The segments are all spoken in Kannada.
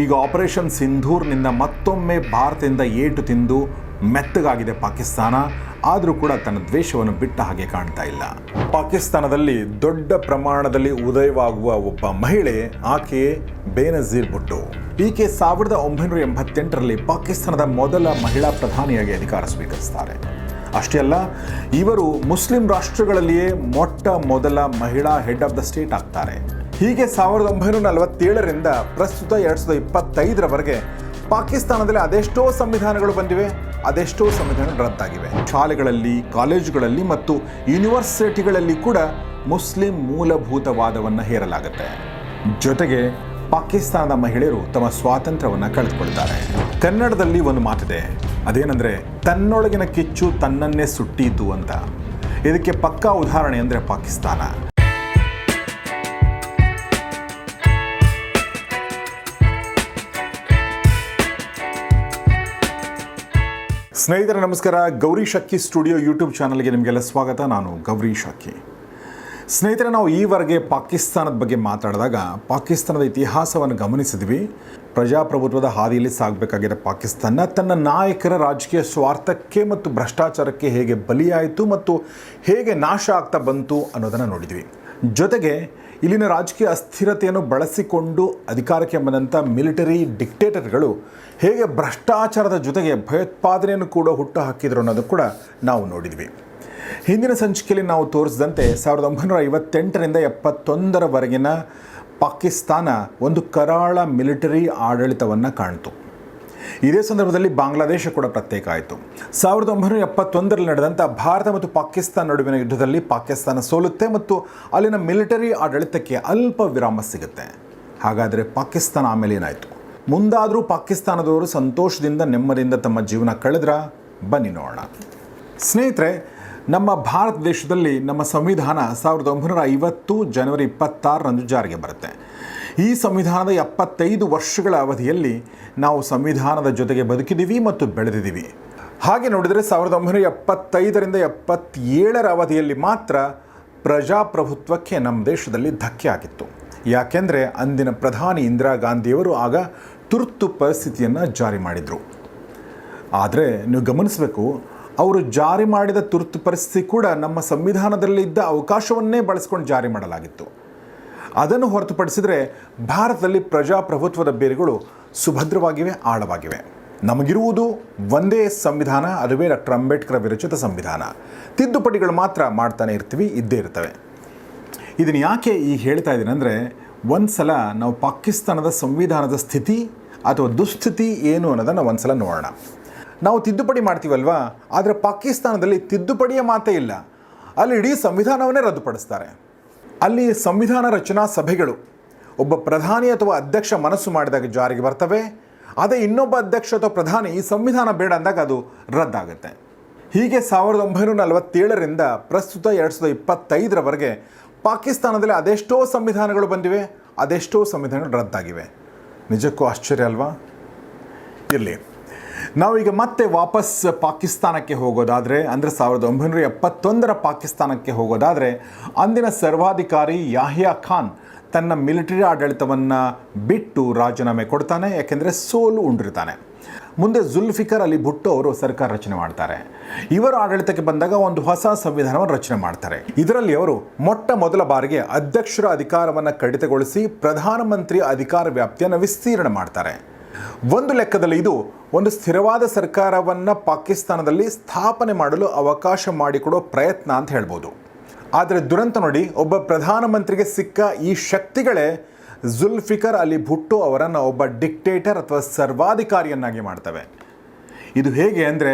ಈಗ ಆಪರೇಷನ್ ಸಿಂಧೂರ್ನಿಂದ ಮತ್ತೊಮ್ಮೆ ಭಾರತದಿಂದ ಏಟು ತಿಂದು ಮೆತ್ತಗಾಗಿದೆ ಪಾಕಿಸ್ತಾನ. ಆದರೂ ಕೂಡ ತನ್ನ ದ್ವೇಷವನ್ನು ಬಿಟ್ಟ ಹಾಗೆ ಕಾಣ್ತಾ ಇಲ್ಲ. ಪಾಕಿಸ್ತಾನದಲ್ಲಿ ದೊಡ್ಡ ಪ್ರಮಾಣದಲ್ಲಿ ಉದಯವಾಗುವ ಒಬ್ಬ ಮಹಿಳೆ, ಆಕೆ ಬೇನಜೀರ್ ಭುಟ್ಟು. ಈಕೆ ಸಾವಿರದ ಒಂಬೈನೂರ ಎಂಬತ್ತೆಂಟರಲ್ಲಿ ಪಾಕಿಸ್ತಾನದ ಮೊದಲ ಮಹಿಳಾ ಪ್ರಧಾನಿಯಾಗಿ ಅಧಿಕಾರ ಸ್ವೀಕರಿಸ್ತಾರೆ. ಅಷ್ಟೇ ಅಲ್ಲ, ಇವರು ಮುಸ್ಲಿಂ ರಾಷ್ಟ್ರಗಳಲ್ಲಿಯೇ ಮೊಟ್ಟ ಮೊದಲ ಮಹಿಳಾ ಹೆಡ್ ಆಫ್ ದ ಸ್ಟೇಟ್ ಆಗ್ತಾರೆ. ಹೀಗೆ ಸಾವಿರದ ಒಂಬೈನೂರ ನಲವತ್ತೇಳರಿಂದ ಪ್ರಸ್ತುತ ಎರಡು ಸಾವಿರದ ಇಪ್ಪತ್ತೈದರವರೆಗೆ ಪಾಕಿಸ್ತಾನದಲ್ಲಿ ಅದೆಷ್ಟೋ ಸಂವಿಧಾನಗಳು ಬಂದಿವೆ, ಅದೆಷ್ಟೋ ಸಂವಿಧಾನಗಳು ರದ್ದಾಗಿವೆ. ಶಾಲೆಗಳಲ್ಲಿ, ಕಾಲೇಜುಗಳಲ್ಲಿ ಮತ್ತು ಯೂನಿವರ್ಸಿಟಿಗಳಲ್ಲಿ ಕೂಡ ಮುಸ್ಲಿಂ ಮೂಲಭೂತವಾದವನ್ನು ಹೇರಲಾಗುತ್ತೆ. ಜೊತೆಗೆ ಪಾಕಿಸ್ತಾನದ ಮಹಿಳೆಯರು ತಮ್ಮ ಸ್ವಾತಂತ್ರ್ಯವನ್ನು ಕಳೆದುಕೊಳ್ತಾರೆ ಕನ್ನಡದಲ್ಲಿ ಒಂದು ಮಾತಿದೆ, ಅದೇನೆಂದರೆ, ತನ್ನೊಳಗಿನ ಕಿಚ್ಚು ತನ್ನನ್ನೇ ಸುಟ್ಟಿದ್ದು ಅಂತ. ಇದಕ್ಕೆ ಪಕ್ಕಾ ಉದಾಹರಣೆ ಅಂದರೆ ಪಾಕಿಸ್ತಾನ. ಸ್ನೇಹಿತರೆ, ನಮಸ್ಕಾರ. ಗೌರಿ ಶಕ್ಕಿ ಸ್ಟುಡಿಯೋ ಯೂಟ್ಯೂಬ್ ಚಾನಲ್ಗೆ ನಿಮಗೆಲ್ಲ ಸ್ವಾಗತ. ನಾನು ಗೌರಿ ಶಕ್ಕಿ. ಸ್ನೇಹಿತರೆ, ನಾವು ಈವರೆಗೆ ಪಾಕಿಸ್ತಾನದ ಬಗ್ಗೆ ಮಾತಾಡಿದಾಗ ಪಾಕಿಸ್ತಾನದ ಇತಿಹಾಸವನ್ನು ಗಮನಿಸಿದ್ವಿ. ಪ್ರಜಾಪ್ರಭುತ್ವದ ಹಾದಿಯಲ್ಲಿ ಸಾಗಬೇಕಾಗಿರೋ ಪಾಕಿಸ್ತಾನ ತನ್ನ ನಾಯಕರ ರಾಜಕೀಯ ಸ್ವಾರ್ಥಕ್ಕೆ ಮತ್ತು ಭ್ರಷ್ಟಾಚಾರಕ್ಕೆ ಹೇಗೆ ಬಲಿಯಾಯಿತು ಮತ್ತು ಹೇಗೆ ನಾಶ ಆಗ್ತಾ ಬಂತು ಅನ್ನೋದನ್ನು ನೋಡಿದ್ವಿ. ಜೊತೆಗೆ ಇಲ್ಲಿನ ರಾಜಕೀಯ ಅಸ್ಥಿರತೆಯನ್ನು ಬಳಸಿಕೊಂಡು ಅಧಿಕಾರಕ್ಕೆ ಬಂದಂಥ ಮಿಲಿಟರಿ ಡಿಕ್ಟೇಟರ್ಗಳು ಹೇಗೆ ಭ್ರಷ್ಟಾಚಾರದ ಜೊತೆಗೆ ಭಯೋತ್ಪಾದನೆಯನ್ನು ಕೂಡ ಹುಟ್ಟು ಹಾಕಿದರು ಅನ್ನೋದು ಕೂಡ ನಾವು ನೋಡಿದ್ವಿ. ಹಿಂದಿನ ಸಂಚಿಕೆಯಲ್ಲಿ ನಾವು ತೋರಿಸಿದಂತೆ ಸಾವಿರದ ಒಂಬೈನೂರ ಐವತ್ತೆಂಟರಿಂದ ಎಪ್ಪತ್ತೊಂದರವರೆಗಿನ ಪಾಕಿಸ್ತಾನ ಒಂದು ಕರಾಳ ಮಿಲಿಟರಿ ಆಡಳಿತವನ್ನು ಕಾಣ್ತು. ಇದೇ ಸಂದರ್ಭದಲ್ಲಿ ಬಾಂಗ್ಲಾದೇಶ ಕೂಡ ಪ್ರತ್ಯೇಕ ಆಯಿತು. ಸಾವಿರದ ಒಂಬೈನೂರ ಎಪ್ಪತ್ತೊಂದರಲ್ಲಿ ನಡೆದಂಥ ಭಾರತ ಮತ್ತು ಪಾಕಿಸ್ತಾನ ನಡುವಿನ ಯುದ್ಧದಲ್ಲಿ ಪಾಕಿಸ್ತಾನ ಸೋಲುತ್ತೆ ಮತ್ತು ಅಲ್ಲಿನ ಮಿಲಿಟರಿ ಆಡಳಿತಕ್ಕೆ ಅಲ್ಪ ವಿರಾಮ ಸಿಗುತ್ತೆ. ಹಾಗಾದರೆ ಪಾಕಿಸ್ತಾನ ಆಮೇಲೆ ಏನಾಯಿತು? ಮುಂದಾದರೂ ಪಾಕಿಸ್ತಾನದವರು ಸಂತೋಷದಿಂದ, ನೆಮ್ಮದಿಯಿಂದ ತಮ್ಮ ಜೀವನ ಕಳೆದ್ರ? ಬನ್ನಿ ನೋಡೋಣ. ಸ್ನೇಹಿತರೆ, ನಮ್ಮ ಭಾರತ ದೇಶದಲ್ಲಿ ನಮ್ಮ ಸಂವಿಧಾನ ಸಾವಿರದ ಒಂಬೈನೂರ ಐವತ್ತು ಜನವರಿ ಇಪ್ಪತ್ತಾರರಂದು ಜಾರಿಗೆ ಬರುತ್ತೆ. ಈ ಸಂವಿಧಾನದ ಎಪ್ಪತ್ತೈದು ವರ್ಷಗಳ ಅವಧಿಯಲ್ಲಿ ನಾವು ಸಂವಿಧಾನದ ಜೊತೆಗೆ ಬದುಕಿದ್ದೀವಿ ಮತ್ತು ಬೆಳೆದಿದ್ದೀವಿ. ಹಾಗೆ ನೋಡಿದರೆ ಸಾವಿರದ ಒಂಬೈನೂರ ಎಪ್ಪತ್ತೈದರಿಂದ ಎಪ್ಪತ್ತೇಳರ ಅವಧಿಯಲ್ಲಿ ಮಾತ್ರ ಪ್ರಜಾಪ್ರಭುತ್ವಕ್ಕೆ ನಮ್ಮ ದೇಶದಲ್ಲಿ ಧಕ್ಕೆ ಆಗಿತ್ತು. ಯಾಕೆಂದರೆ ಅಂದಿನ ಪ್ರಧಾನಿ ಇಂದಿರಾ ಗಾಂಧಿಯವರು ಆಗ ತುರ್ತು ಪರಿಸ್ಥಿತಿಯನ್ನು ಜಾರಿ ಮಾಡಿದರು. ಆದರೆ ನೀವು ಗಮನಿಸಬೇಕು, ಅವರು ಜಾರಿ ಮಾಡಿದ ತುರ್ತು ಪರಿಸ್ಥಿತಿ ಕೂಡ ನಮ್ಮ ಸಂವಿಧಾನದಲ್ಲಿದ್ದ ಅವಕಾಶವನ್ನೇ ಬಳಸ್ಕೊಂಡು ಜಾರಿ ಮಾಡಲಾಗಿತ್ತು. ಅದನ್ನು ಹೊರತುಪಡಿಸಿದರೆ ಭಾರತದಲ್ಲಿ ಪ್ರಜಾಪ್ರಭುತ್ವದ ಬೇರುಗಳು ಸುಭದ್ರವಾಗಿವೆ, ಆಳವಾಗಿವೆ. ನಮಗಿರುವುದು ಒಂದೇ ಸಂವಿಧಾನ, ಅದುವೇ ಡಾಕ್ಟರ್ ಅಂಬೇಡ್ಕರ್ ವಿರಚಿತ ಸಂವಿಧಾನ. ತಿದ್ದುಪಡಿಗಳು ಮಾತ್ರ ಮಾಡ್ತಾನೆ ಇರ್ತೀವಿ, ಇದ್ದೇ ಇರ್ತವೆ. ಇದನ್ನು ಯಾಕೆ ಈಗ ಹೇಳ್ತಾ ಇದ್ದೀನಿ ಅಂದರೆ ಒಂದು ಸಲ ನಾವು ಪಾಕಿಸ್ತಾನದ ಸಂವಿಧಾನದ ಸ್ಥಿತಿ ಅಥವಾ ದುಸ್ಥಿತಿ ಏನು ಅನ್ನೋದನ್ನು ಒಂದು ಸಲ ನೋಡೋಣ. ನಾವು ತಿದ್ದುಪಡಿ ಮಾಡ್ತೀವಲ್ವಾ? ಆದರೆ ಪಾಕಿಸ್ತಾನದಲ್ಲಿ ತಿದ್ದುಪಡಿಯ ಮಾತೇ ಇಲ್ಲ. ಅಲ್ಲಿ ಇಡೀ ಸಂವಿಧಾನವನ್ನೇ ರದ್ದುಪಡಿಸ್ತಾರೆ. ಅಲ್ಲಿ ಸಂವಿಧಾನ ರಚನಾ ಸಭೆಗಳು, ಒಬ್ಬ ಪ್ರಧಾನಿ ಅಥವಾ ಅಧ್ಯಕ್ಷ ಮನಸ್ಸು ಮಾಡಿದಾಗ ಜಾರಿಗೆ ಬರ್ತವೆ, ಅದೇ ಇನ್ನೊಬ್ಬ ಅಧ್ಯಕ್ಷ ಅಥವಾ ಪ್ರಧಾನಿ ಈ ಸಂವಿಧಾನ ಬೇಡ ಅಂದಾಗ ಅದು ರದ್ದಾಗುತ್ತೆ. ಹೀಗೆ ಸಾವಿರದ ಒಂಬೈನೂರ ನಲವತ್ತೇಳರಿಂದ ಪ್ರಸ್ತುತ ಎರಡು ಸಾವಿರದ ಇಪ್ಪತ್ತೈದರವರೆಗೆ ಪಾಕಿಸ್ತಾನದಲ್ಲಿ ಅದೆಷ್ಟೋ ಸಂವಿಧಾನಗಳು ಬಂದಿವೆ, ಅದೆಷ್ಟೋ ಸಂವಿಧಾನಗಳು ರದ್ದಾಗಿವೆ. ನಿಜಕ್ಕೂ ಆಶ್ಚರ್ಯ ಅಲ್ವಾ? ಇರಲಿ. ನಾವೀಗ ಮತ್ತೆ ವಾಪಸ್ ಪಾಕಿಸ್ತಾನಕ್ಕೆ ಹೋಗೋದಾದರೆ, ಅಂದರೆ ಸಾವಿರದ ಒಂಬೈನೂರ ಎಪ್ಪತ್ತೊಂದರ ಪಾಕಿಸ್ತಾನಕ್ಕೆ ಹೋಗೋದಾದರೆ, ಅಂದಿನ ಸರ್ವಾಧಿಕಾರಿ ಯಾಹಿಯಾ ಖಾನ್ ತನ್ನ ಮಿಲಿಟರಿ ಆಡಳಿತವನ್ನು ಬಿಟ್ಟು ರಾಜೀನಾಮೆ ಕೊಡ್ತಾನೆ, ಯಾಕೆಂದರೆ ಸೋಲು ಉಂಡಿರ್ತಾನೆ. ಮುಂದೆ ಜುಲ್ಫಿಕರ್ ಅಲಿ ಭುಟ್ಟು ಅವರು ಸರ್ಕಾರ ರಚನೆ ಮಾಡ್ತಾರೆ. ಇವರು ಆಡಳಿತಕ್ಕೆ ಬಂದಾಗ ಒಂದು ಹೊಸ ಸಂವಿಧಾನವನ್ನು ರಚನೆ ಮಾಡ್ತಾರೆ. ಇದರಲ್ಲಿ ಅವರು ಮೊಟ್ಟ ಮೊದಲ ಬಾರಿಗೆ ಅಧ್ಯಕ್ಷರ ಅಧಿಕಾರವನ್ನು ಕಡಿತಗೊಳಿಸಿ ಪ್ರಧಾನಮಂತ್ರಿ ಅಧಿಕಾರ ವ್ಯಾಪ್ತಿಯನ್ನು ವಿಸ್ತೀರ್ಣ ಮಾಡ್ತಾರೆ. ಒಂದು ಲೆಕ್ಕದಲ್ಲಿ ಇದು ಒಂದು ಸ್ಥಿರವಾದ ಸರ್ಕಾರವನ್ನು ಪಾಕಿಸ್ತಾನದಲ್ಲಿ ಸ್ಥಾಪನೆ ಮಾಡಲು ಅವಕಾಶ ಮಾಡಿಕೊಡೋ ಪ್ರಯತ್ನ ಅಂತ ಹೇಳ್ಬೋದು. ಆದರೆ ದುರಂತ ನೋಡಿ, ಒಬ್ಬ ಪ್ರಧಾನಮಂತ್ರಿಗೆ ಸಿಕ್ಕ ಈ ಶಕ್ತಿಗಳೇ ಜುಲ್ಫಿಕರ್ ಅಲಿ ಭುಟ್ಟೋ ಅವರನ್ನು ಒಬ್ಬ ಡಿಕ್ಟೇಟರ್ ಅಥವಾ ಸರ್ವಾಧಿಕಾರಿಯನ್ನಾಗಿ ಮಾಡ್ತವೆ. ಇದು ಹೇಗೆ ಅಂದರೆ,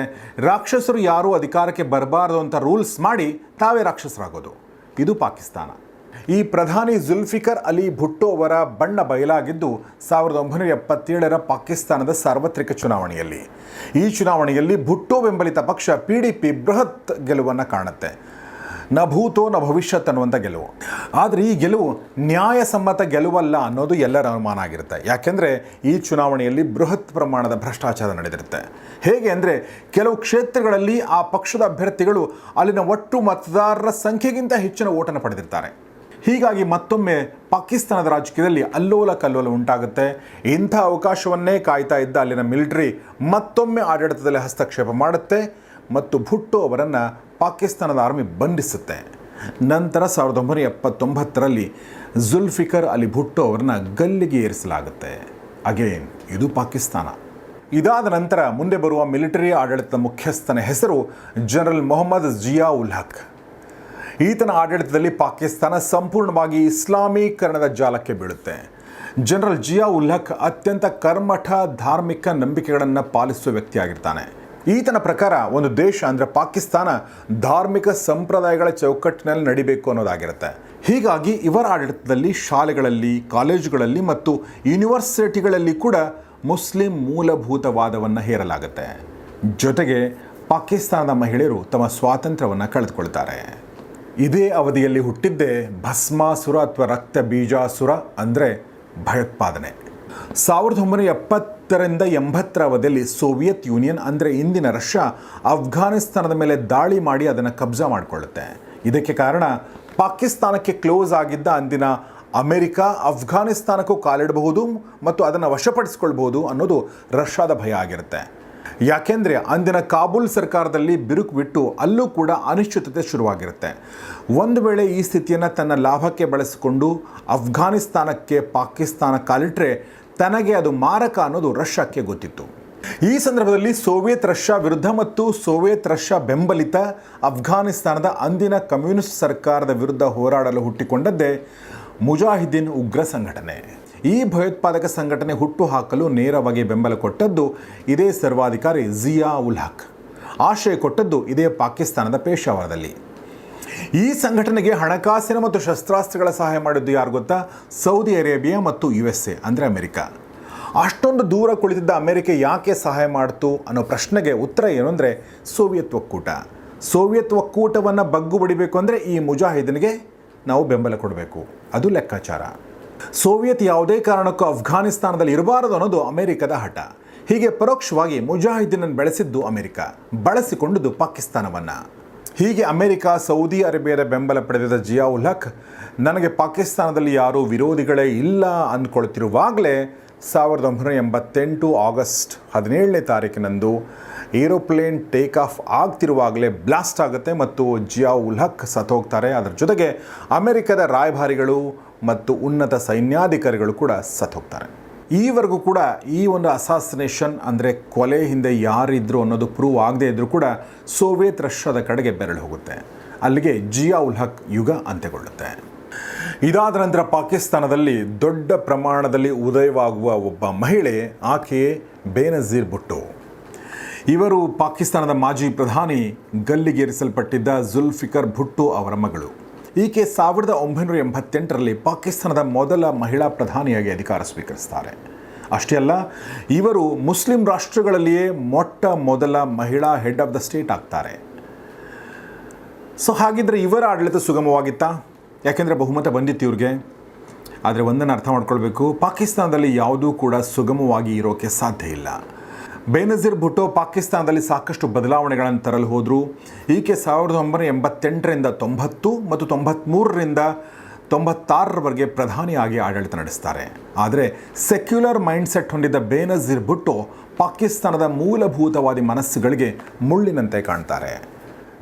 ರಾಕ್ಷಸರು ಯಾರೂ ಅಧಿಕಾರಕ್ಕೆ ಬರಬಾರದು ಅಂತ ರೂಲ್ಸ್ ಮಾಡಿ ತಾವೇ ರಾಕ್ಷಸರಾಗೋದು. ಇದು ಪಾಕಿಸ್ತಾನ. ಈ ಪ್ರಧಾನಿ ಜುಲ್ಫಿಕರ್ ಅಲಿ ಭುಟ್ಟೋ ಅವರ ಬಣ್ಣ ಬಯಲಾಗಿದ್ದು ಸಾವಿರದ ಒಂಬೈನೂರ ಎಪ್ಪತ್ತೇಳರ ಪಾಕಿಸ್ತಾನದ ಸಾರ್ವತ್ರಿಕ ಚುನಾವಣೆಯಲ್ಲಿ. ಈ ಚುನಾವಣೆಯಲ್ಲಿ ಭುಟ್ಟೋ ಬೆಂಬಲಿತ ಪಕ್ಷ ಪಿ ಡಿ ಪಿ ಬೃಹತ್ ಗೆಲುವನ್ನು ಕಾಣುತ್ತೆ. ನ ಭೂತೋ ನ ಭವಿಷ್ಯತ್ ಅನ್ನುವಂಥ ಗೆಲುವು. ಆದರೆ ಈ ಗೆಲುವು ನ್ಯಾಯಸಮ್ಮತ ಗೆಲುವಲ್ಲ ಅನ್ನೋದು ಎಲ್ಲರ ಅನುಮಾನ ಆಗಿರುತ್ತೆ. ಯಾಕೆಂದರೆ ಈ ಚುನಾವಣೆಯಲ್ಲಿ ಬೃಹತ್ ಪ್ರಮಾಣದ ಭ್ರಷ್ಟಾಚಾರ ನಡೆದಿರುತ್ತೆ. ಹೇಗೆ ಅಂದರೆ ಕೆಲವು ಕ್ಷೇತ್ರಗಳಲ್ಲಿ ಆ ಪಕ್ಷದ ಅಭ್ಯರ್ಥಿಗಳು ಅಲ್ಲಿನ ಒಟ್ಟು ಮತದಾರರ ಸಂಖ್ಯೆಗಿಂತ ಹೆಚ್ಚಿನ ಓಟನ್ನು ಪಡೆದಿರ್ತಾರೆ. ಹೀಗಾಗಿ ಮತ್ತೊಮ್ಮೆ ಪಾಕಿಸ್ತಾನದ ರಾಜಕೀಯದಲ್ಲಿ ಅಲ್ಲೋಲ ಕಲ್ಲೋಲ ಉಂಟಾಗುತ್ತೆ. ಇಂಥ ಅವಕಾಶವನ್ನೇ ಕಾಯ್ತಾ ಇದ್ದ ಅಲ್ಲಿನ ಮಿಲಿಟರಿ ಮತ್ತೊಮ್ಮೆ ಆಡಳಿತದಲ್ಲಿ ಹಸ್ತಕ್ಷೇಪ ಮಾಡುತ್ತೆ ಮತ್ತು ಭುಟ್ಟೋ ಅವರನ್ನು ಪಾಕಿಸ್ತಾನದ ಆರ್ಮಿ ಬಂಧಿಸುತ್ತೆ. ನಂತರ ಸಾವಿರದ ಒಂಬೈನೂರ ಎಪ್ಪತ್ತೊಂಬತ್ತರಲ್ಲಿ ಜುಲ್ಫಿಕರ್ ಅಲಿ ಭುಟ್ಟೋ ಅವರನ್ನು ಗಲ್ಲಿಗೆ ಏರಿಸಲಾಗುತ್ತೆ. ಅಗೇನ್ ಇದು ಪಾಕಿಸ್ತಾನ. ಇದಾದ ನಂತರ ಮುಂದೆ ಬರುವ ಮಿಲಿಟರಿ ಆಡಳಿತದ ಮುಖ್ಯಸ್ಥನ ಹೆಸರು ಜನರಲ್ ಮೊಹಮ್ಮದ್ ಜಿಯಾ ಉಲ್ ಹಕ್. ಈತನ ಆಡಳಿತದಲ್ಲಿ ಪಾಕಿಸ್ತಾನ ಸಂಪೂರ್ಣವಾಗಿ ಇಸ್ಲಾಮೀಕರಣದ ಜಾಲಕ್ಕೆ ಬೀಳುತ್ತೆ. ಜನರಲ್ ಜಿಯಾ ಉಲ್ ಹಕ್ ಅತ್ಯಂತ ಕರ್ಮಠ ಧಾರ್ಮಿಕ ನಂಬಿಕೆಗಳನ್ನು ಪಾಲಿಸುವ ವ್ಯಕ್ತಿಯಾಗಿರ್ತಾನೆ. ಈತನ ಪ್ರಕಾರ ಒಂದು ದೇಶ ಅಂದರೆ ಪಾಕಿಸ್ತಾನ ಧಾರ್ಮಿಕ ಸಂಪ್ರದಾಯಗಳ ಚೌಕಟ್ಟಿನಲ್ಲಿ ನಡಿಬೇಕು ಅನ್ನೋದಾಗಿರುತ್ತೆ. ಹೀಗಾಗಿ ಇವರ ಆಡಳಿತದಲ್ಲಿ ಶಾಲೆಗಳಲ್ಲಿ, ಕಾಲೇಜುಗಳಲ್ಲಿ ಮತ್ತು ಯೂನಿವರ್ಸಿಟಿಗಳಲ್ಲಿ ಕೂಡ ಮುಸ್ಲಿಂ ಮೂಲಭೂತವಾದವನ್ನು ಹೇರಲಾಗುತ್ತೆ. ಜೊತೆಗೆ ಪಾಕಿಸ್ತಾನದ ಮಹಿಳೆಯರು ತಮ್ಮ ಸ್ವಾತಂತ್ರ್ಯವನ್ನು ಕಳೆದುಕೊಳ್ತಾರೆ. ಇದೇ ಅವಧಿಯಲ್ಲಿ ಹುಟ್ಟಿದ್ದೇ ಭಸ್ಮಾಸುರ ಅಥವಾ ರಕ್ತ ಬೀಜಾಸುರ ಅಂದರೆ ಭಯೋತ್ಪಾದನೆ. ಸಾವಿರದ ಒಂಬೈನೂರ ಎಪ್ಪತ್ತರಿಂದ ಎಂಬತ್ತರ ಅವಧಿಯಲ್ಲಿ ಸೋವಿಯತ್ ಯೂನಿಯನ್ ಅಂದರೆ ಇಂದಿನ ರಷ್ಯಾ ಅಫ್ಘಾನಿಸ್ತಾನದ ಮೇಲೆ ದಾಳಿ ಮಾಡಿ ಅದನ್ನು ಕಬ್ಜಾ ಮಾಡಿಕೊಳ್ಳುತ್ತೆ. ಇದಕ್ಕೆ ಕಾರಣ ಪಾಕಿಸ್ತಾನಕ್ಕೆ ಕ್ಲೋಸ್ ಆಗಿದ್ದ ಅಂದಿನ ಅಮೆರಿಕ ಅಫ್ಘಾನಿಸ್ತಾನಕ್ಕೂ ಕಾಲಿಡಬಹುದು ಮತ್ತು ಅದನ್ನು ವಶಪಡಿಸಿಕೊಳ್ಬಹುದು ಅನ್ನೋದು ರಷ್ಯಾದ ಭಯ ಆಗಿರುತ್ತೆ. ಯಾಕೆಂದರೆ ಅಂದಿನ ಕಾಬೂಲ್ ಸರ್ಕಾರದಲ್ಲಿ ಬಿರುಕು ಬಿಟ್ಟು ಅಲ್ಲೂ ಕೂಡ ಅನಿಶ್ಚಿತತೆ ಶುರುವಾಗಿರುತ್ತೆ. ಒಂದು ವೇಳೆ ಈ ಸ್ಥಿತಿಯನ್ನು ತನ್ನ ಲಾಭಕ್ಕೆ ಬಳಸಿಕೊಂಡು ಅಫ್ಘಾನಿಸ್ತಾನಕ್ಕೆ ಪಾಕಿಸ್ತಾನ ಕಾಲಿಟ್ರೆ ತನಗೆ ಅದು ಮಾರಕ ಅನ್ನೋದು ರಷ್ಯಾಕ್ಕೆ ಗೊತ್ತಿತ್ತು. ಈ ಸಂದರ್ಭದಲ್ಲಿ ಸೋವಿಯತ್ ರಷ್ಯಾ ವಿರುದ್ಧ ಮತ್ತು ಸೋವಿಯತ್ ರಷ್ಯಾ ಬೆಂಬಲಿತ ಅಫ್ಘಾನಿಸ್ತಾನದ ಅಂದಿನ ಕಮ್ಯುನಿಸ್ಟ್ ಸರ್ಕಾರದ ವಿರುದ್ಧ ಹೋರಾಡಲು ಹುಟ್ಟಿಕೊಂಡದ್ದೇ ಮುಜಾಹಿದ್ದೀನ್ ಉಗ್ರ ಸಂಘಟನೆ. ಈ ಭಯೋತ್ಪಾದಕ ಸಂಘಟನೆ ಹುಟ್ಟು ಹಾಕಲು ನೇರವಾಗಿ ಬೆಂಬಲ ಕೊಟ್ಟದ್ದು ಇದೇ ಸರ್ವಾಧಿಕಾರಿ ಜಿಯಾ ಉಲ್ ಹಕ್. ಆಶ್ರಯ ಕೊಟ್ಟದ್ದು ಇದೇ ಪಾಕಿಸ್ತಾನದ ಪೇಶಾವರದಲ್ಲಿ ಈ ಸಂಘಟನೆಗೆ ಹಣಕಾಸಿನ ಮತ್ತು ಶಸ್ತ್ರಾಸ್ತ್ರಗಳ ಸಹಾಯ ಮಾಡಿದ್ದು ಯಾರು ಗೊತ್ತಾ? ಸೌದಿ ಅರೇಬಿಯಾ ಮತ್ತು ಯು ಎಸ್ ಎ ಅಂದರೆ ಅಮೆರಿಕ. ಅಷ್ಟೊಂದು ದೂರ ಕುಳಿತಿದ್ದ ಅಮೆರಿಕ ಯಾಕೆ ಸಹಾಯ ಮಾಡ್ತು ಅನ್ನೋ ಪ್ರಶ್ನೆಗೆ ಉತ್ತರ ಏನು ಅಂದರೆ ಸೋವಿಯತ್ ಒಕ್ಕೂಟ. ಸೋವಿಯತ್ ಒಕ್ಕೂಟವನ್ನು ಬಗ್ಗು ಬಡಿಬೇಕು ಅಂದರೆ ಈ ಮುಜಾಹಿದನಿಗೆ ನಾವು ಬೆಂಬಲ ಕೊಡಬೇಕು. ಅದು ಲೆಕ್ಕಾಚಾರ. ಸೋವಿಯತ್ ಯಾವುದೇ ಕಾರಣಕ್ಕೂ ಅಫ್ಘಾನಿಸ್ತಾನದಲ್ಲಿ ಇರಬಾರದು ಅನ್ನೋದು ಅಮೆರಿಕದ ಹಠ. ಹೀಗೆ ಪರೋಕ್ಷವಾಗಿ ಮುಜಾಹಿದೀನನ್ನು ಬೆಳೆಸಿದ್ದು ಅಮೆರಿಕ, ಬಳಸಿಕೊಂಡದ್ದು ಪಾಕಿಸ್ತಾನವನ್ನು. ಹೀಗೆ ಅಮೆರಿಕ, ಸೌದಿ ಅರೇಬಿಯಾದ ಬೆಂಬಲ ಪಡೆದಿದ್ದ ಉಲ್ ಹಕ್, ನನಗೆ ಪಾಕಿಸ್ತಾನದಲ್ಲಿ ಯಾರೂ ವಿರೋಧಿಗಳೇ ಇಲ್ಲ ಅಂದ್ಕೊಳ್ತಿರುವಾಗಲೇ ಸಾವಿರದ ಒಂಬೈನೂರ ಎಂಬತ್ತೆಂಟು ಆಗಸ್ಟ್ ಹದಿನೇಳನೇ ತಾರೀಕಿನಂದು ಏರೋಪ್ಲೇನ್ ಟೇಕ್ ಆಫ್ ಆಗ್ತಿರುವಾಗಲೇ ಬ್ಲಾಸ್ಟ್ ಆಗುತ್ತೆ ಮತ್ತು ಜಿಯಾ ಹಕ್ ಸತ್ತೋಗ್ತಾರೆ. ಅದರ ಜೊತೆಗೆ ಅಮೆರಿಕದ ರಾಯಭಾರಿಗಳು ಮತ್ತು ಉನ್ನತ ಸೈನ್ಯಾಧಿಕಾರಿಗಳು ಕೂಡ ಸತ್ತೋಗ್ತಾರೆ. ಈವರೆಗೂ ಕೂಡ ಈ ಒಂದು ಅಸಾಸಿನೇಷನ್ ಅಂದರೆ ಕೊಲೆ ಹಿಂದೆ ಯಾರಿದ್ರು ಅನ್ನೋದು ಪ್ರೂವ್ ಆಗದೇ ಇದ್ದರೂ ಕೂಡ ಸೋವಿಯತ್ ರಷ್ಯಾದ ಕಡೆಗೆ ಬೆರಳು ಹೋಗುತ್ತೆ. ಅಲ್ಲಿಗೆ ಜಿಯಾ ಉಲ್ ಹಕ್ ಯುಗ ಅಂತ್ಯಗೊಳ್ಳುತ್ತೆ. ಇದಾದ ನಂತರ ಪಾಕಿಸ್ತಾನದಲ್ಲಿ ದೊಡ್ಡ ಪ್ರಮಾಣದಲ್ಲಿ ಉದಯವಾಗುವ ಒಬ್ಬ ಮಹಿಳೆ ಆಕೆಯೇ ಬೇನಜೀರ್ ಭುಟ್ಟು. ಇವರು ಪಾಕಿಸ್ತಾನದ ಮಾಜಿ ಪ್ರಧಾನಿ ಗಲ್ಲಿಗೇರಿಸಲ್ಪಟ್ಟಿದ್ದ ಜುಲ್ಫಿಕರ್ ಭುಟ್ಟು ಅವರ ಮಗಳು. ಈಕೆ ಸಾವಿರದ ಒಂಬೈನೂರ ಎಂಬತ್ತೆಂಟರಲ್ಲಿ ಪಾಕಿಸ್ತಾನದ ಮೊದಲ ಮಹಿಳಾ ಪ್ರಧಾನಿಯಾಗಿ ಅಧಿಕಾರ ಸ್ವೀಕರಿಸ್ತಾರೆ. ಅಷ್ಟೇ ಅಲ್ಲ, ಇವರು ಮುಸ್ಲಿಂ ರಾಷ್ಟ್ರಗಳಲ್ಲಿಯೇ ಮೊಟ್ಟ ಮೊದಲ ಮಹಿಳಾ ಹೆಡ್ ಆಫ್ ದ ಸ್ಟೇಟ್ ಆಗ್ತಾರೆ. ಸೊ ಹಾಗಿದ್ರೆ ಇವರ ಆಡಳಿತ ಸುಗಮವಾಗಿತ್ತಾ? ಯಾಕೆಂದರೆ ಬಹುಮತ ಬಂದಿತ್ತು ಇವ್ರಿಗೆ. ಆದರೆ ಒಂದನ್ನು ಅರ್ಥ ಮಾಡ್ಕೊಳ್ಬೇಕು, ಪಾಕಿಸ್ತಾನದಲ್ಲಿ ಯಾವುದೂ ಕೂಡ ಸುಗಮವಾಗಿ ಇರೋಕ್ಕೆ ಸಾಧ್ಯ ಇಲ್ಲ. ಬೇನಜೀರ್ ಭುಟ್ಟೋ ಪಾಕಿಸ್ತಾನದಲ್ಲಿ ಸಾಕಷ್ಟು ಬದಲಾವಣೆಗಳನ್ನು ತರಲು ಹೋದರು. ಈಕೆ ಸಾವಿರದ ಒಂಬೈನೂರ ಎಂಬತ್ತೆಂಟರಿಂದ ತೊಂಬತ್ತು ಮತ್ತು ತೊಂಬತ್ತ್ಮೂರರಿಂದ ತೊಂಬತ್ತಾರರವರೆಗೆ ಪ್ರಧಾನಿಯಾಗಿ ಆಡಳಿತ ನಡೆಸ್ತಾರೆ. ಆದರೆ ಸೆಕ್ಯುಲರ್ ಮೈಂಡ್ಸೆಟ್ ಹೊಂದಿದ್ದ ಬೇನಜೀರ್ ಭುಟ್ಟೋ ಪಾಕಿಸ್ತಾನದ ಮೂಲಭೂತವಾದಿ ಮನಸ್ಸುಗಳಿಗೆ ಮುಳ್ಳಿನಂತೆ ಕಾಣ್ತಾರೆ.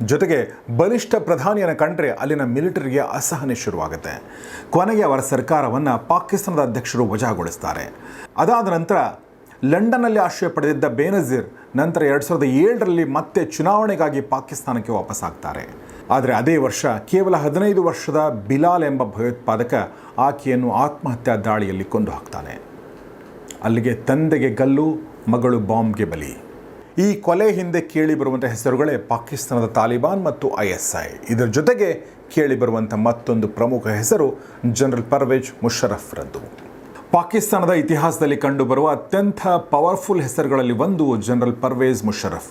ಜೊತೆಗೆ ಬಲಿಷ್ಠ ಪ್ರಧಾನಿಯನ್ನು ಕಂಡ್ರೆ ಅಲ್ಲಿನ ಮಿಲಿಟರಿಗೆ ಅಸಹನೆ ಶುರುವಾಗುತ್ತೆ. ಕೊನೆಗೆ ಅವರ ಸರ್ಕಾರವನ್ನು ಪಾಕಿಸ್ತಾನದ ಅಧ್ಯಕ್ಷರು ವಜಾಗೊಳಿಸ್ತಾರೆ. ಅದಾದ ನಂತರ ಲಂಡನ್ನಲ್ಲಿ ಆಶ್ರಯ ಪಡೆದಿದ್ದ ಬೇನಜೀರ್ ನಂತರ ಎರಡು ಸಾವಿರದ ಏಳರಲ್ಲಿ ಮತ್ತೆ ಚುನಾವಣೆಗಾಗಿ ಪಾಕಿಸ್ತಾನಕ್ಕೆ ವಾಪಸ್ಸಾಗ್ತಾರೆ ಆದರೆ ಅದೇ ವರ್ಷ ಕೇವಲ ಹದಿನೈದು ವರ್ಷದ ಬಿಲಾಲ್ ಎಂಬ ಭಯೋತ್ಪಾದಕ ಆಕೆಯನ್ನು ಆತ್ಮಹತ್ಯಾ ದಾಳಿಯಲ್ಲಿ ಕೊಂದು ಹಾಕ್ತಾನೆ. ಅಲ್ಲಿಗೆ ತಂದೆಗೆ ಗಲ್ಲು, ಮಗಳು ಬಾಂಬ್ಗೆ ಬಲಿ. ಈ ಕೊಲೆ ಹಿಂದೆ ಕೇಳಿಬರುವಂಥ ಹೆಸರುಗಳೇ ಪಾಕಿಸ್ತಾನದ ತಾಲಿಬಾನ್ ಮತ್ತು ಐ ಎಸ್ ಐ. ಇದರ ಜೊತೆಗೆ ಕೇಳಿಬರುವಂಥ ಮತ್ತೊಂದು ಪ್ರಮುಖ ಹೆಸರು ಜನರಲ್ ಪರ್ವೇಜ್ ಮುಷರಫ್ರದ್ದು. ಪಾಕಿಸ್ತಾನದ ಇತಿಹಾಸದಲ್ಲಿ ಕಂಡುಬರುವ ಅತ್ಯಂತ ಪವರ್ಫುಲ್ ಹೆಸರುಗಳಲ್ಲಿ ಒಂದು ಜನರಲ್ ಪರ್ವೇಜ್ ಮುಷರಫ್.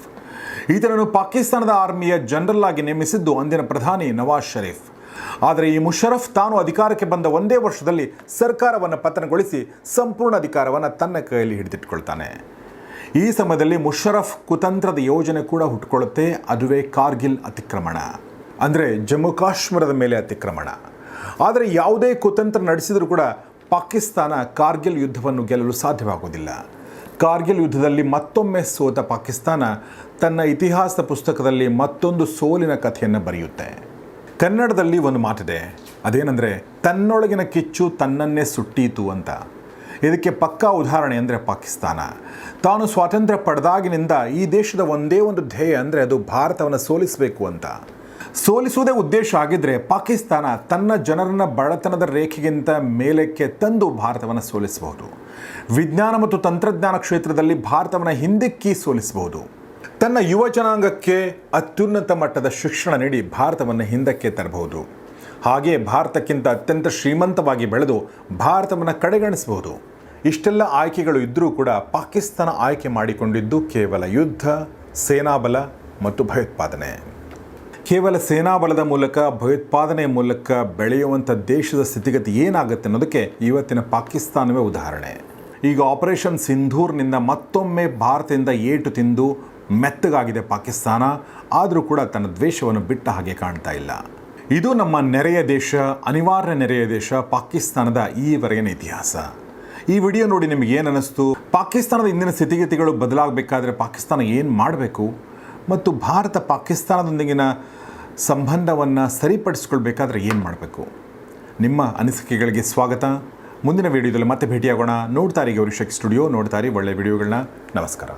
ಈತನನ್ನು ಪಾಕಿಸ್ತಾನದ ಆರ್ಮಿಯ ಜನರಲ್ ಆಗಿ ನೇಮಿಸಿದ್ದು ಅಂದಿನ ಪ್ರಧಾನಿ ನವಾಜ್ ಷರೀಫ್ ಆದರೆ ಈ ಮುಷರಫ್ ತಾನು ಅಧಿಕಾರಕ್ಕೆ ಬಂದ ಒಂದೇ ವರ್ಷದಲ್ಲಿ ಸರ್ಕಾರವನ್ನು ಪತನಗೊಳಿಸಿ ಸಂಪೂರ್ಣ ಅಧಿಕಾರವನ್ನು ತನ್ನ ಕೈಯಲ್ಲಿ ಹಿಡಿದಿಟ್ಕೊಳ್ತಾನೆ. ಈ ಸಮಯದಲ್ಲಿ ಮುಷರಫ್ ಕುತಂತ್ರದ ಯೋಜನೆ ಕೂಡ ಹುಟ್ಟುಕೊಳ್ಳುತ್ತೆ ಅದುವೇ ಕಾರ್ಗಿಲ್ ಅತಿಕ್ರಮಣ. ಅಂದರೆ ಜಮ್ಮು ಕಾಶ್ಮೀರದ ಮೇಲೆ ಅತಿಕ್ರಮಣ. ಆದರೆ ಯಾವುದೇ ಕುತಂತ್ರ ನಡೆಸಿದರೂ ಕೂಡ ಪಾಕಿಸ್ತಾನ ಕಾರ್ಗಿಲ್ ಯುದ್ಧವನ್ನು ಗೆಲ್ಲಲು ಸಾಧ್ಯವಾಗುವುದಿಲ್ಲ. ಕಾರ್ಗಿಲ್ ಯುದ್ಧದಲ್ಲಿ ಮತ್ತೊಮ್ಮೆ ಸೋತ ಪಾಕಿಸ್ತಾನ ತನ್ನ ಇತಿಹಾಸದ ಪುಸ್ತಕದಲ್ಲಿ ಮತ್ತೊಂದು ಸೋಲಿನ ಕಥೆಯನ್ನು ಬರೆಯುತ್ತೆ. ಕನ್ನಡದಲ್ಲಿ ಒಂದು ಮಾತಿದೆ, ಅದೇನೆಂದರೆ, ತನ್ನೊಳಗಿನ ಕಿಚ್ಚು ತನ್ನನ್ನೇ ಸುಟ್ಟೀತು ಅಂತ. ಇದಕ್ಕೆ ಪಕ್ಕಾ ಉದಾಹರಣೆ ಅಂದರೆ ಪಾಕಿಸ್ತಾನ. ತಾನು ಸ್ವಾತಂತ್ರ್ಯ ಪಡೆದಾಗಿನಿಂದ ಈ ದೇಶದ ಒಂದೇ ಒಂದು ಧ್ಯೇಯ ಅಂದರೆ ಅದು ಭಾರತವನ್ನು ಸೋಲಿಸಬೇಕು ಅಂತ. ಸೋಲಿಸುವುದೇ ಉದ್ದೇಶ ಆಗಿದ್ದರೆ ಪಾಕಿಸ್ತಾನ ತನ್ನ ಜನರನ್ನ ಬಡತನದ ರೇಖೆಗಿಂತ ಮೇಲಕ್ಕೆ ತಂದು ಭಾರತವನ್ನು ಸೋಲಿಸಬಹುದು. ವಿಜ್ಞಾನ ಮತ್ತು ತಂತ್ರಜ್ಞಾನ ಕ್ಷೇತ್ರದಲ್ಲಿ ಭಾರತವನ್ನು ಹಿಂದಿಕ್ಕಿ ಸೋಲಿಸಬಹುದು. ತನ್ನ ಯುವ ಜನಾಂಗಕ್ಕೆ ಅತ್ಯುನ್ನತ ಮಟ್ಟದ ಶಿಕ್ಷಣ ನೀಡಿ ಭಾರತವನ್ನು ಹಿಂದಕ್ಕೆ ತರಬಹುದು. ಹಾಗೆ ಭಾರತಕ್ಕಿಂತ ಅತ್ಯಂತ ಶ್ರೀಮಂತವಾಗಿ ಬೆಳೆದು ಭಾರತವನ್ನು ಕಡೆಗಣಿಸಬಹುದು. ಇಷ್ಟೆಲ್ಲ ಆಯ್ಕೆಗಳು ಇದ್ದರೂ ಕೂಡ ಪಾಕಿಸ್ತಾನ ಆಯ್ಕೆ ಮಾಡಿಕೊಂಡಿದ್ದು ಕೇವಲ ಯುದ್ಧ, ಸೇನಾಬಲ ಮತ್ತು ಭಯೋತ್ಪಾದನೆ. ಕೇವಲ ಸೇನಾಬಲದ ಮೂಲಕ, ಭಯೋತ್ಪಾದನೆ ಮೂಲಕ ಬೆಳೆಯುವಂಥ ದೇಶದ ಸ್ಥಿತಿಗತಿ ಏನಾಗುತ್ತೆ ಅನ್ನೋದಕ್ಕೆ ಇವತ್ತಿನ ಪಾಕಿಸ್ತಾನವೇ ಉದಾಹರಣೆ. ಈಗ ಆಪರೇಷನ್ ಸಿಂಧೂರ್ನಿಂದ ಮತ್ತೊಮ್ಮೆ ಭಾರತದಿಂದ ಏಟು ತಿಂದು ಮೆತ್ತಗಾಗಿದೆ ಪಾಕಿಸ್ತಾನ. ಆದರೂ ಕೂಡ ತನ್ನ ದ್ವೇಷವನ್ನು ಬಿಟ್ಟ ಹಾಗೆ ಕಾಣ್ತಾ ಇಲ್ಲ. ಇದು ನಮ್ಮ ನೆರೆಯ ದೇಶ, ಅನಿವಾರ್ಯ ನೆರೆಯ ದೇಶ, ಪಾಕಿಸ್ತಾನದ ಈವರೆಗಿನ ಇತಿಹಾಸ. ಈ ವಿಡಿಯೋ ನೋಡಿ ನಿಮಗೆ ಏನು ಅನ್ನಿಸ್ತು ಪಾಕಿಸ್ತಾನದ ಇಂದಿನ ಸ್ಥಿತಿಗತಿಗಳು ಬದಲಾಗಬೇಕಾದ್ರೆ ಪಾಕಿಸ್ತಾನ ಏನು ಮಾಡಬೇಕು? ಮತ್ತು ಭಾರತ ಪಾಕಿಸ್ತಾನದೊಂದಿಗಿನ ಸಂಬಂಧವನ್ನು ಸರಿಪಡಿಸ್ಕೊಳ್ಬೇಕಾದ್ರೆ ಏನು ಮಾಡಬೇಕು? ನಿಮ್ಮ ಅನಿಸಿಕೆಗಳಿಗೆ ಸ್ವಾಗತ. ಮುಂದಿನ ವಿಡಿಯೋದಲ್ಲಿ ಮತ್ತೆ ಭೇಟಿಯಾಗೋಣ. ನೋಡ್ತಾರೆ ಗೌರಿಶಕ್ ಸ್ಟುಡಿಯೋ ನೋಡ್ತಾರೆ ಒಳ್ಳೆಯ ವಿಡಿಯೋಗಳನ್ನ. ನಮಸ್ಕಾರ.